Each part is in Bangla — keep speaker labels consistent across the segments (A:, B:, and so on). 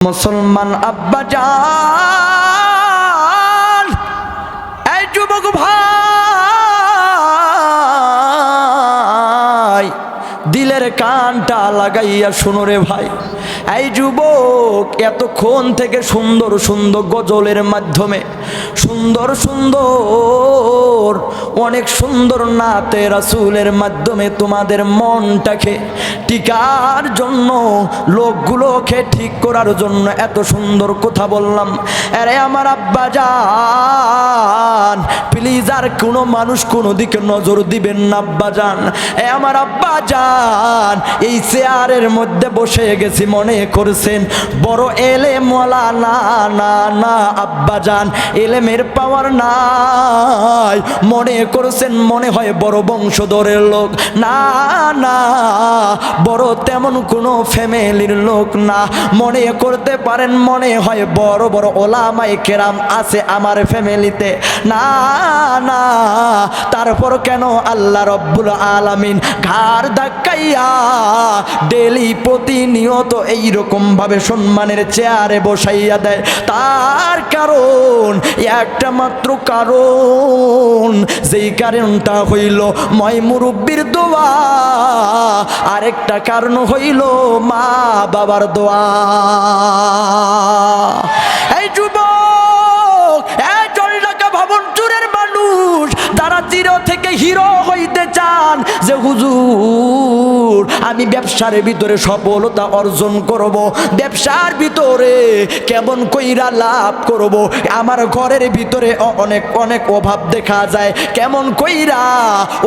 A: মুসলমান আব্বা যান এই যুবক ভাই দিলের কানটা লাগাইয়া শুনো রে ভাই। এই যুবক এতক্ষণ থেকে সুন্দর সুন্দর গজলের মাধ্যমে সুন্দর সুন্দর, অনেক সুন্দর নাতে রাসুলের মাধ্যমে তোমাদের মনটাকে টিকার জন্য, লোকগুলোকে ঠিক করার জন্য এত সুন্দর কথা বললাম। আরে আমার আব্বা যান প্লিজ আর কোনো মানুষ কোনো দিকে নজর দিবেন না আব্বা যান এ আমার আব্বা যান এই চেয়ারের মধ্যে বসে গেছি মনে করছেন। বড় এলে মলা না না না, আব্বা যান এলেমের পাওয়ার নাই। মনে করছেন, মনে হয় বড় বংশধরের লোক। না না, বড় তেমন কোনো ফ্যামিলির লোক না। মনে করতে পারেন, মনে হয় বড় বড় ওলামাই কেরাম আছে আমার ফ্যামিলিতে। না না, তারপর কেন আল্লাহ রব্বুল আলামিন ঘাড় ধাক্কাইয়া ডেলি প্রতিনিয়ত এইরকম ভাবে সম্মানের চেয়ারে বসাইয়া দেয়? তার কারণ, একটা মাত্র কারণ, যেই কারণটা হইল ময় মুরব্বীর দোয়া। আরেকটা কারণ হইল মা বাবার দোয়া। এই যুবক, এই ভবন চুরের মানুষ, তারা চির থেকে হিরো হইতে চান যে হুজুর আমি ব্যবসার ভিতরে সফলতা অর্জন করব। ব্যবসার ভিতরে কেমন কইরা লাভ করব। আমার ঘরের ভিতরে অনেক অনেক অভাব দেখা যায়। কেমন কইরা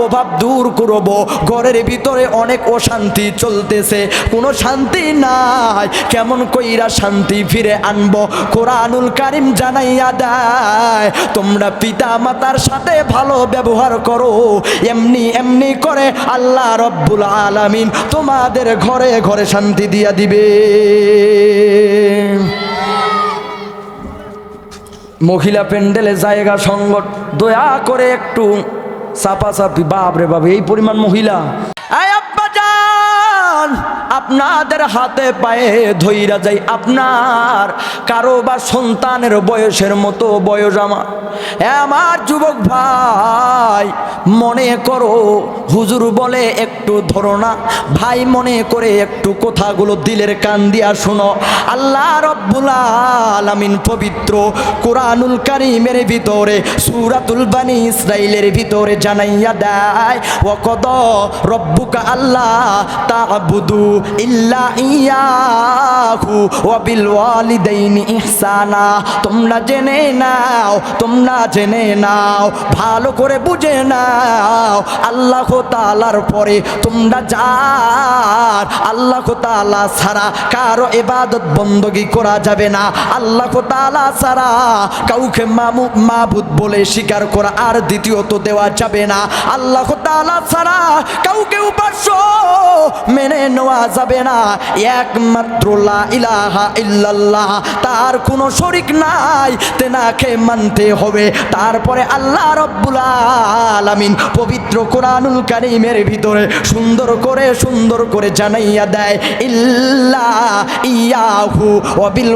A: অভাব দূর করব। ঘরের ভিতরে অনেক অশান্তি চলতেছে। কোনো শান্তি নাই। কেমন কইরা শান্তি ফিরে আনব। কোরআনুল কারিম জানাইয়া দেয়, তোমরা পিতা মাতার সাথে ভালো ব্যবহার করো। এমনি এমনি করে আল্লাহ রব্বুল আলামিন তোমাদের ঘরে ঘরে শান্তি দিয়া দিবে। মহিলা প্যান্ডেলে জায়গা সংকট দয়া করে একটু চাপাচাপি, বাপরে বাপ, এই পরিমাণ মহিলা। আপনাদের হাতে পায়ে ধইরা যাই। আপনার কারও বা সন্তানের বয়সের মতো বয়স আমার। আমার যুবক ভাই, মনে করো, হুজুর বলে একটু ধরো না। ভাই মনে করে একটু কথাগুলো দিলের কান দিয়া শোনো। আল্লাহ রব্বুল আলামিন পবিত্র কোরআনুল কারিমের ভিতরে, সূরাতুল বানি ইসরাইলের ভিতরে জানাইয়া দেয় ওয়াকদ রব্বুকা আল্লাহ তা'বুদু তোমরা জেনে নাও, তোমরা জেনে নাও, ভালো করে বুঝে নাও। আল্লাহ তাআলার পরে তোমরা যার, আল্লাহ ছাড়া কারও ইবাদত বন্দগি করা যাবে না। আল্লাহ তাআলা ছাড়া কাউকে মামু, মাবুদ বলে স্বীকার করা আর দ্বিতীয়ত দেওয়া যাবে না। আল্লাহ তাআলা ছাড়া কাউকে মেনে নেওয়া যাবে না। একমাত্র ইলাহা ইল্লাল্লাহ, তার কোনো শরিক নাই, তেনাকে মানতে হবে। তারপরে আল্লাহ রব্বুল আলামিন পবিত্র কোরআনুল কারিমের ভিতরে সুন্দর করে সুন্দর করে জানাইয়া দেয়, ইল্লা ইয়াহু অবিল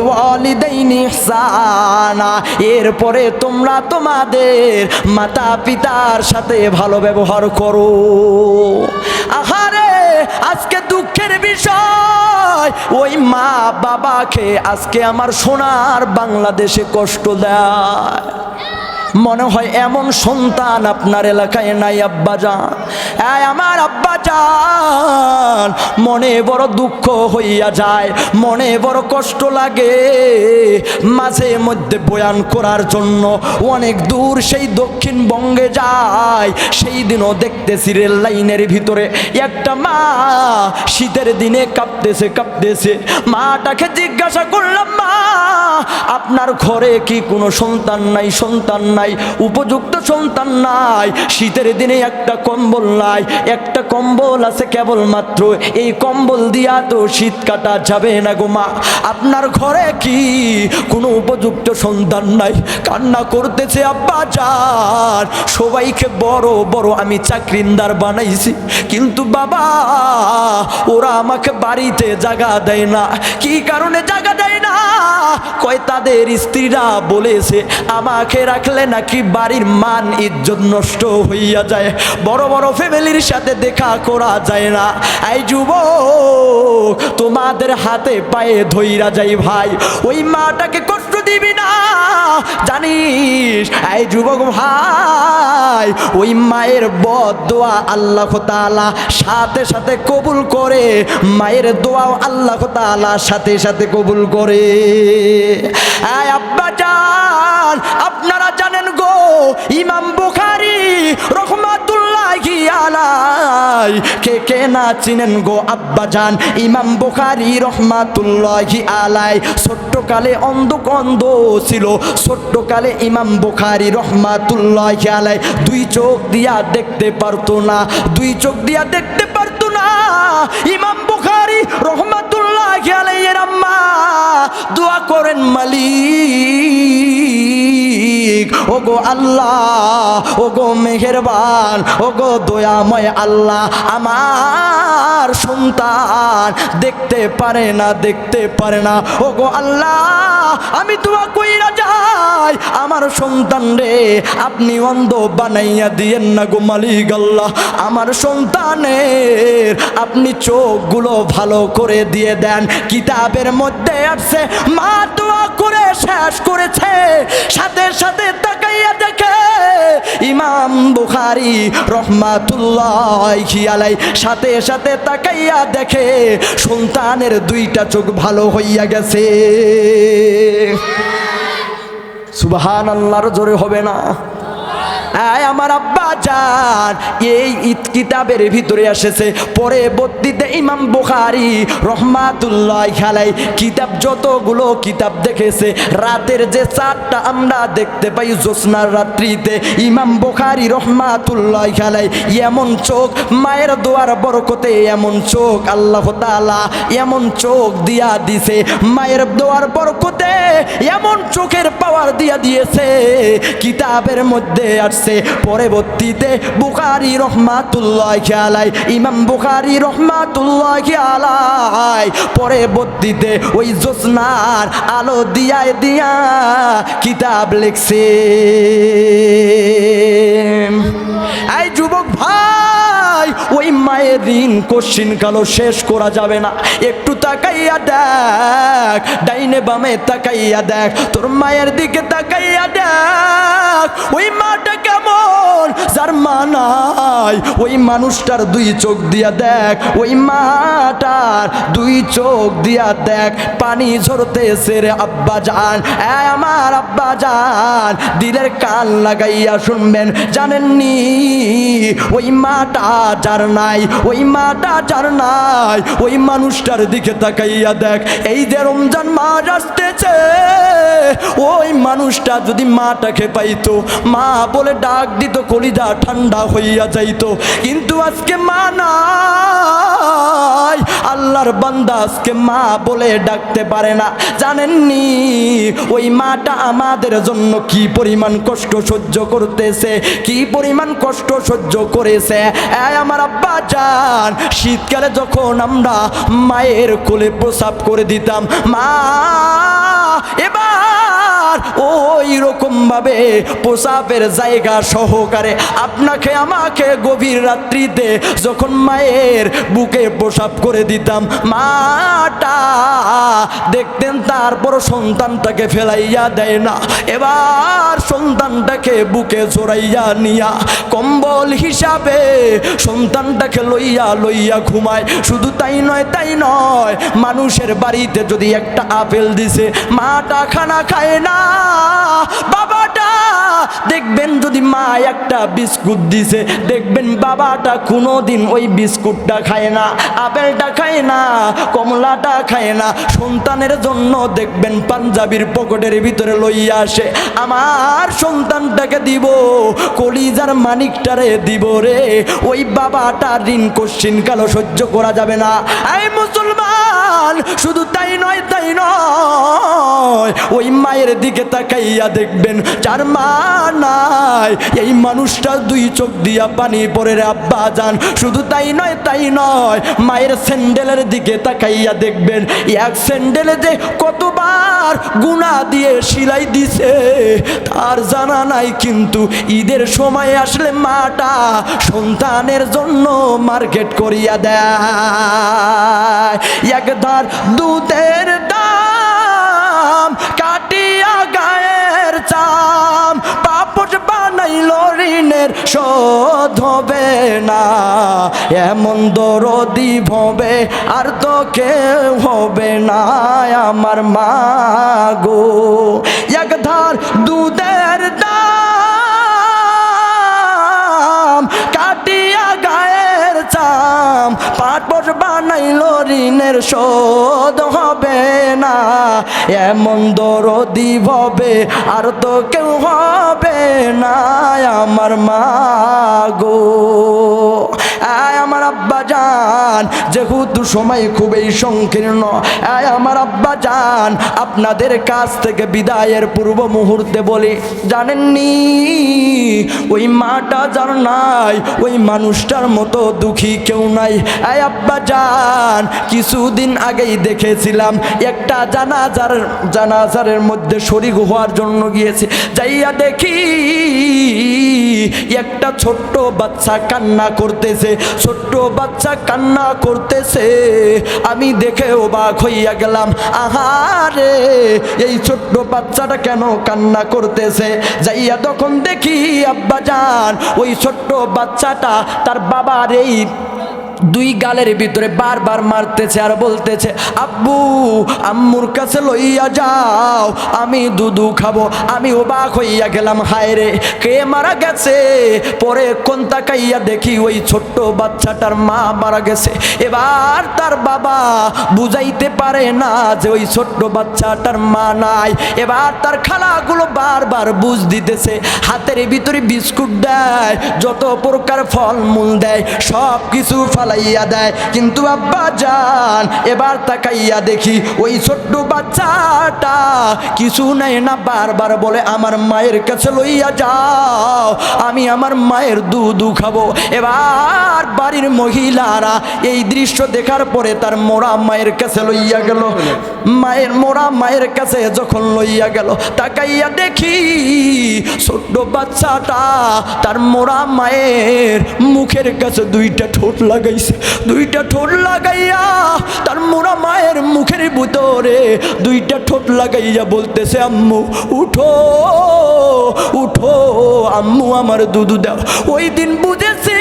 A: এরপরে তোমরা তোমাদের মাতা পিতার সাথে ভালো ব্যবহার করো। দুঃখের বিষয়। ওই মা বাবাকে আজকে আমার সোনার বাংলাদেশে কষ্ট দেয়। মনে হয় এমন সন্তান আপনার এলাকায় নাই আব্বা যান আমার আব্বা যান মনে বড় দুঃখ হইয়া যায়, মনে বড় কষ্ট লাগে। মাঝে মধ্যে বয়ান করার জন্য অনেক দূর, সেই দক্ষিণবঙ্গে যায় সেই দিনও দেখতেছি রেল লাইনের ভিতরে একটা মা, শীতের দিনে কাঁপতেছে কাঁপতেছে। মাটাকে জিজ্ঞাসা করলাম, মা, আপনার ঘরে কি কোনো সন্তান নাই সন্তান নাই? উপযুক্ত সন্তান নাই, শীতের দিনে একটা কম্বল নাই, একটা কম্বল আছে কেবলমাত্র, এই কম্বল দিয়া তো শীত কাটা যাবে না গো মা। আপনার ঘরে কি কোনো উপযুক্ত সন্তান নাই? কান্না করতেছে, আব্বা, যান। সবাইকে বড় বড় আমি চাকরিন্দার বানাইছি। কিন্তু বাবা, ওরা আমাকে বাড়িতে জাগা দেয় না। কি কারণে জাগা দেয় না? কয়, তাদের স্ত্রীরা বলেছে, আমাকে রাখলে নাকি বাড়ির মান ইজ্জত নষ্ট হইয়া যায়? বড় বড় ফ্যামিলির সাথে দেখা করা যায় না। এই যুবক, তোমাদের হাতে পায়ে ধইরা যাই ভাই। ওই মাটাকে কষ্ট দিবি না, জানিস? এই যুবক ভাই, ওই মায়ের বদ দোয়া আল্লাহ তাআলা সাথে সাথে কবুল করে। মায়ের দোয়াও আল্লাহ তাআলা সাথে সাথে কবুল করে। আব্বা জান আপনারা জানেন গো, ইমাম বুখারি রহমাতুল্লাহি আলাই কে কে না চিনেন গো আব্বা জান? ইমাম বুখারি রহমাতুল্লাহি আলাই ছোট্টকালে অন্ধ অন্ধ ছিল, ছোট্টকালে ইমাম বুখারী রহমাতুল্লাহি আলাই দুই চোখ দিয়া দেখতে পারতো না, দুই চোখ দিয়া দেখতে পারতো না। ইমাম বুখারি রহমাতুল্লাহি আলাইহির আম্মা, দোয়া করেন মালিক। ওগো আল্লাহ, ওগো মেহেরবান, ওগো দয়াময় আল্লাহ, আমার সন্তান দেখতে পারে না, দেখতে পারে না। ওগো আল্লাহ, আমি দোয়া কইরা যাই, আমার সন্তান রে, আপনি অন্ধ বানাইয়া দিয়েন না গো মালিক আল্লাহ। আমার সন্তানের, আপনি চোখগুলো ভালো করে দিয়ে দেন। কিতাবের মধ্যে আসছে, মা দোয়া করে শেষ করেছে, সাথে সাথে ইমাম বুখারি রহমাতুল্লাহ আলাই সাথে সাথে তাকাইয়া দেখে সন্তানের দুইটা চোখ ভালো হইয়া গেছে। সুবাহান আল্লাহর জোরে হবে না। আয় আমার আব্বা যান এই ঈদ কিতাবের ভিতরে এসেছে। পরে বদ্দিতে ইমাম বুখারি রহমাতুল্লাহ খেলাই কিতাব, যতগুলো কিতাব দেখেছে, রাতের যে চারটা আমরা দেখতে পাই জ্যোৎস্নার রাত্রিতে, ইমাম বুখারি রহমাতুল্লাহ খেলাই এমন চোখ, মায়ের দোয়ার বরকতে এমন চোখ, আল্লাহ তাআলা এমন চোখ দিয়া দিছে, মায়ের দোয়ার বরকতে এমন চোখের পাওয়ার দিয়া দিয়েছে। কিতাবের মধ্যে আসছে। পরবর্তীতে বুখারি রহমাতুল্লাহ খেয়ালাই ইমাম বুখারি রহমাতুল্লাহ খেয়ালাই পরবর্তীতে ওই জ্যোৎস্নার আলো দিয়ায় দিয়া কিতাব লিখছে। এই যুবক ভাই, ওই মায়ের ঋণ কোশ্চিন কালো শেষ করা যাবে না। একটু তাকাইয়া দেখ, ডাইনে বামে তাকাইয়া দেখ, তোর মায়ের দিকে তাকাইয়া দেখ। ওই মাটা কেমন? যার মা নাই ওই মানুষটার দুই চোখ দিয়া দেখ, ওই মাটার দুই চোখ দিয়া দেখ। পানি ঝরতেছে রে আব্বা জান, এ আমার আব্বা জান, দিলের কান লাগাইয়া শুনবেন, জানেননি? ওই মাটা যার নাই, ওই মাটা যার নাই, ওই মানুষটার দিকে তাকাইয়া দেখ। এই যে রমজান মাস আসতেছে মানুষটা যদি মাটাকে পাইতো, মা বলে ডাক দিত, কলিজা ঠান্ডা হইয়া যাইতো। কিন্তু আজকে মা নাই। আল্লাহর বান্দা আজকে মা বলে ডাকতে পারে না। জানেননি, ওই মাটা আমাদের জন্য কি পরিমাণ কষ্ট সহ্য করতেছে, কি পরিমাণ কষ্ট সহ্য করেছে? আমার আব্বা যান শীতকালে যখন আমরা মায়ের কোলে প্রসাব করে দিতাম, মা এবার ওই রকম ভাবে প্রসাবের জায়গা সহকারে আপনাকে, আমাকে গভীর রাত্রিতে যখন মায়ের বুকে প্রসাব করে দিতাম, মাটা দেখতেন তারপর সন্তানটাকে ফেলাইয়া দেয় না। এবার সন্তানটাকে বুকে জোড়াইয়া নিয়া কম্বল হিসাবে সন্তানটাকে লইয়া লইয়া ঘুমায়। শুধু তাই নয় তাই নয়, মানুষের বাড়িতে যদি একটা আপেল দিছে, মাটা খানা খায় না। বাবাটা, দেখবেন যদি মা একটা বিস্কুট দিছে, দেখবেন বাবাটা কোনোদিন ওই বিস্কুটটা খায় না, আপেলটা খায় না, কমলাটা খায় না। সন্তানের জন্য দেখবেন পাঞ্জাবির পকেটের ভিতরে লইয়া আসে, আমার সন্তানটাকে দিব, কলিজার মানিকটারে দিব রে, ওই বাবাটা ঋণ কোশ্চিন কালো সহ্য করা যাবে না। এই মুসলমান, শুধু তাই নয় তাই নয়, ওই মায়ের দিকে তাকাইয়া দেখবেন, যার মা নাই। এই মানুষটা দুই চোখ দিয়া পানি পরে আব্বা যান। শুধু তাই নয় তাই নয়, মায়ের স্যান্ডেলের দিকে তাকাইয়া দেখবেন, এক স্যান্ডেলে যে কতবার গুণা দিয়ে সিলাই দিছে, তার জানা নাই কিন্তু ঈদের সময় আসলে মাটা সন্তানের জন্য মার্কেট করিয়া দেয়। এক ধার দুধের দাম বানাইল ঋণের শোধ হবে না। এমন দরদি হবে আর তো কেউ হবে না। আমার মা গো, একধার দুধের দাম চাম পাটপট বানাইল, ঋণের শোধ হবে না। এমন দরদি হবে আর তো কেউ হবে না। আমার মা গো আমার আব্বা যান যেহেতু সময় খুবই সংকীর্ণ, আয় আমার আব্বা যান আপনাদের কাছ থেকে বিদায়ের পূর্ব মুহূর্তে বলি, জানেননি? ওই মাটা যার নাই, ওই মানুষটার মতো দুঃখী কেউ নাই। আয় আব্বা যান কিছুদিন আগেই দেখেছিলাম, একটা জানাজার, জানাজারের মধ্যে শরিক হওয়ার জন্য গিয়েছে। যাইয়া দেখি, একটা ছোট্ট বাচ্চা কান্না করতেছে, ছোট্ট বাচ্চা কান্না করতেছে। আমি দেখে অবাক হইয়া গেলাম, আহারে, এই ছোট্ট বাচ্চাটা কেন কান্না করতেছে? যাইয়া তখন দেখি আব্বা যান ওই ছোট্ট বাচ্চাটা তার বাবার এই দুই গালের ভিতরে বারবার মারতেছে আর বলতেছে, আব্বু, আম্মুর কাছে লইয়া যাও, আমি দুধু খাব, আমি অবাক হইয়া গেলাম, হায় রে, কে মারা গেছে? পরে কোন তাকাইয়া দেখি ওই ছোট্ট বাচ্চাটার মা মারা গেছে। এবার তার বাবা বুঝাইতে পারে না যে ওই ছোট্ট বাচ্চাটার মা নাই। এবার তার খালাগুলো বারবার বুঝ দিতেছে, হাতের ভিতরে বিস্কুট দেয়, যত প্রকার ফলমূল দেয় সব কিছু ফালাইয়া দেয়। কিন্তু আব্বা যান এবার তাকাইয়া দেখি ওই ছোট্ট বাচ্চাটা কিছু নেয় না, বারবার বলে, আমার মায়ের কাছে লইয়া যাও, আমি আমার মায়ের দুধ খাব। এবার বাড়ির মহিলারা এই দৃশ্য দেখার পরে তার মোরা মায়ের কাছে লইয়া গেল। মায়ের মোরা মায়ের কাছে যখন লইয়া গেল, তাকাইয়া দেখি ছোট্ট বাচ্চাটা তার মোরা মায়ের মুখের কাছে দুইটা ঠোঁট লাগাইছে দুইটা ঠোঁট লাগাইয়া তার মোরা মায়ের মুখের ভিতরে দুইটা ঠোঁট লাগাইয়া বলতেছে, আম্মু, উঠো উঠো, আম্মু আমার দুধ দাও। ওই দিন বুঝেছি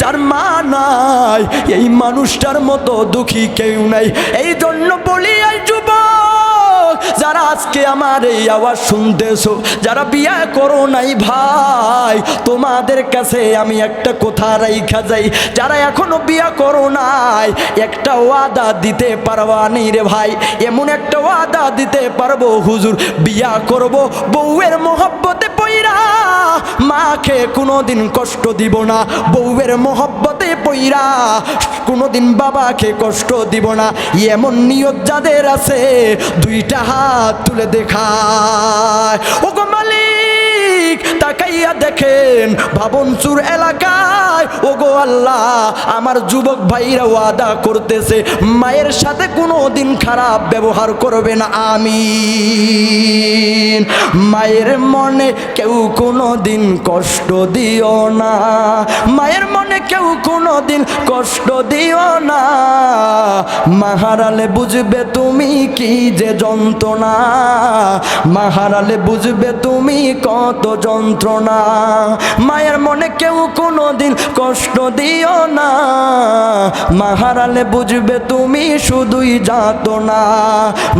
A: যার মা নাই, এই মানুষটার মতো দুঃখী কেউ নাই। এই জন্য বলি যুবক যারা আজকে আমার এই আওয়াজ শুনতেছ, যারা বিয়া করো নাই ভাই, তোমাদের কাছে আমি একটা কথা রাইখা যাই, যারা এখনও বিয়া করো নাই, একটা ওয়াদা দিতে পারবা নি রে ভাই, এমন একটা ওয়াদা দিতে পারব হুজুর, বিয়া করব, বউয়ের মোহব্বতে পইরা মাকে কোনোদিন কষ্ট দিব না, বউয়ের মহব্বতে পইরা, কোনোদিন বাবাকে কষ্ট দিব না। এমন নিয়ত যাদের আছে, দুইটা হাত তুলে দেখায়। ও মালিক, তাকাইয়া দেখেন ভাবনচুর এলাকায় গো আল্লাহ, আমার যুবক ভাইরা ওয়াদা করতেছে, মায়ের সাথে কোনো দিন খারাপ ব্যবহার করবে না আমি মায়ের মনে কেউ কোনো দিন কষ্ট দিও না, মায়ের মনে কেউ কোনো দিন কষ্ট দিও না। মাহারালে বুঝবে তুমি কি যে যন্ত্রণা, মাহারালে বুঝবে তুমি কত যন্ত্রণা। মায়ের মনে কেউ কোনো দিন কষ্ট দিও না। মাহারালে বুঝবে তুমি শুধুই যাত না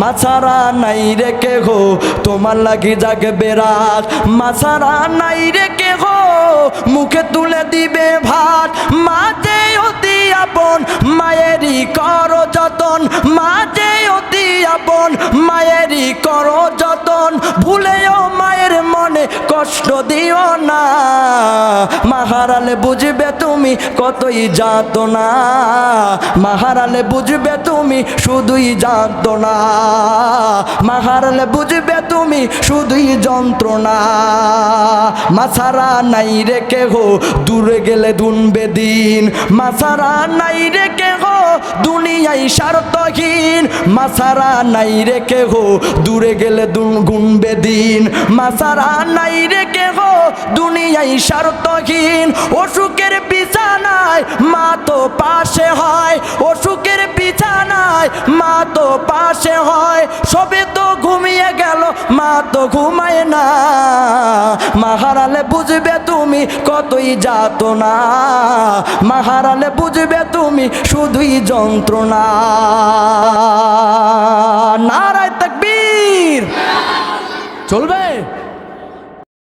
A: মাছারা নাই রে কে হো তোমার লাগি জাগে বেরাত মাছারা নাই রে কে হো মুখে তুলে দিবে ভাত। মাঝে অতি আপন, মায়েরই কর যতন। মাঝে অতি আপন, মায়েরই কর যতন। ভুলেও মায়ের মনে কষ্ট দিও না। মাহারালে বুঝবে তুমি কতই যাত না মাহারালে বুঝবে তুমি শুধুই যাত না মাহারালে বুঝবে তুমি শুধুই যন্ত্রণা। মাছারা নাই রেখে হো দূরে গেলে দুনবে দিন। মাছারা নাই রেখে হো দুনিয়ায় স্বার্থহীন। মাছারা নাই রেখে হো দূরে গেলে দুন গুনবে দিন। মাছারা নাই রেখে হো দুনিয়ায় স্বার্থহীন। অসুখের বিছানায় মা তো পাশে হয়। অসুখের বিছানায় মা তো পাশে হয়। সবে তো ঘুমিয়ে গেল, মা তো ঘুমায় না। মাহারালে বুঝবে তুমি কতই যাত না মাহারালে বুঝবে তুমি শুধুই যন্ত্রণা। নারায় তকবীর। চলবে?